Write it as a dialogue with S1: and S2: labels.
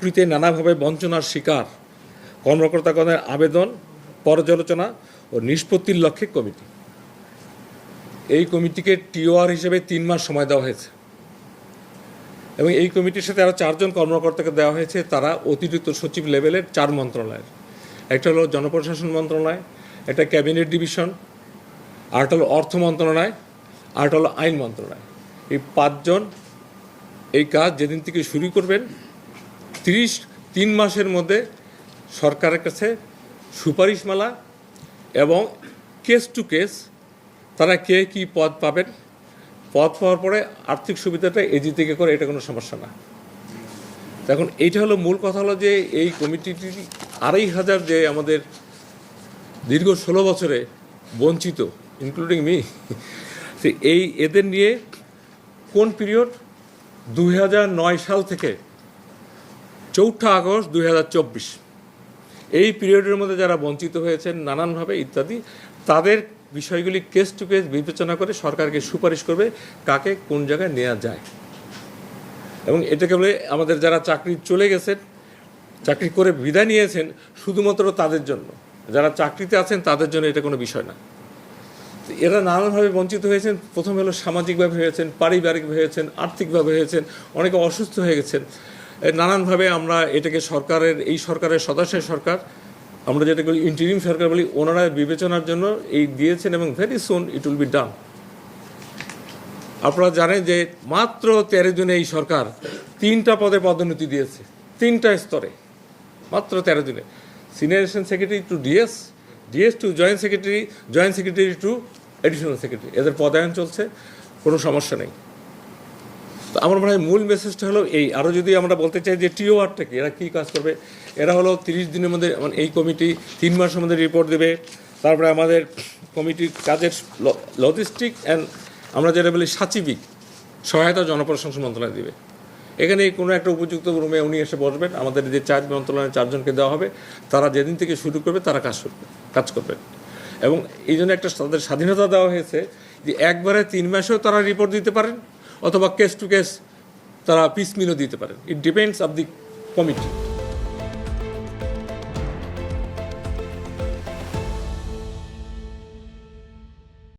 S1: চাকরিতে নানাভাবে বঞ্চনার শিকার। কর্মকর্তাগণের আবেদন, পর্যালোচনা ও নিষ্পত্তির লক্ষ্যে কমিটি। এই কমিটিকে টিওআর হিসেবে তিন মাস সময় দেওয়া হয়েছে। এবং এই কমিটির সাথে আরও চারজন কর্মকর্তাকে দেওয়া হয়েছে। তারা অতিরিক্ত সচিব লেভেলের চার মন্ত্রণালয়ের। একটা হলো জনপ্রশাসন মন্ত্রণালয়, একটা ক্যাবিনেট ডিভিশন, আরেকটা হলো অর্থ মন্ত্রণালয়, আরেকটা হলো আইন মন্ত্রণালয়। এই পাঁচজন এই কাজ যেদিন থেকে শুরু করবেন তিরিশ, তিন মাসের মধ্যে সরকারের কাছে সুপারিশমালা এবং কেস টু কেস তারা কে কি পদ পাবেন? পদ পাওয়ার পরে আর্থিক সুবিধাটা এজি থেকে করে, এটা কোনো সমস্যা না। এখন এইটা হলো মূল কথা হলো যে এই কমিটিটি আড়াই হাজার যে আমাদের দীর্ঘ ষোলো বছরে বঞ্চিত ইনক্লুডিং মি এই এদের নিয়ে কোন পিরিয়ড? নয় সাল থেকে চৌঠা আগস্ট দুই হাজার চব্বিশ। এই পিরিয়ডের মধ্যে যারা বঞ্চিত হয়েছেন নানানভাবে ইত্যাদি, তাদের বিষয়গুলি কেস টু কেস বিবেচনা করে সরকারকে সুপারিশ করবে কাকে কোন জায়গায় নেওয়া যায়। এবং এটাকে বলে আমাদের যারা চাকরি চলে গেছেন, চাকরি করে বিদায় নিয়েছেন, শুধুমাত্র তাদের জন্য। যারা চাকরিতে আছেন, তাদের জন্য এটা কোনো বিষয় না। এরা নানানভাবে বঞ্চিত হয়েছেন। প্রথম হলো সামাজিকভাবে হয়েছেন, পারিবারিকভাবে হয়েছেন, আর্থিকভাবে হয়েছেন, অনেকে অসুস্থ হয়ে গেছেন। নানানভাবে আমরা এটাকে সরকারের, এই সরকারের সদস্য সরকার, আমরা যেটা বলি ইন্টারিম সরকার বলি, ওনারা বিবেচনার জন্য এই দিয়েছেন এবং very soon it will be done আপনারা জানেন যে মাত্র তেরো জনে এই সরকার তিনটা পদে পদোন্নতি দিয়েছে, তিনটা স্তরে। মাত্র তেরো দিনে senior assistant secretary to DS DS to joint secretary joint secretary to additional secretary এদের পদায়ন চলছে, কোনো সমস্যা নেই। তো আমার মনে হয় মূল মেসেজটা হলো এই আরও যদি আমরা বলতে চাই যে টিওআরটা কি এরা কী কাজ করবে? এরা হলো তিরিশ দিনের মধ্যে মানে এই কমিটি তিন মাসের মধ্যে রিপোর্ট দেবে। তারপরে আমাদের কমিটির কাজের লজিস্টিক অ্যান্ড আমরা যেটা বলি সাচিবিক, সহায়তা জনপ্রশাসন মন্ত্রণালয় দেবে। এখানে কোনো একটা উপযুক্ত রুমে উনি এসে বসবেন, আমাদের যে চার মন্ত্রণালয়ের চারজনকে দেওয়া হবে, তারা যেদিন থেকে শুরু করবে, তারা কাজ করবে, কাজ করবেন এবং এই জন্য একটা তাদের স্বাধীনতা দেওয়া হয়েছে যে একবারে তিন মাসেও তারা রিপোর্ট দিতে পারেন অথবা কেস টু কেস তারা পিস মিলও দিতে পারেন। It depends of the committee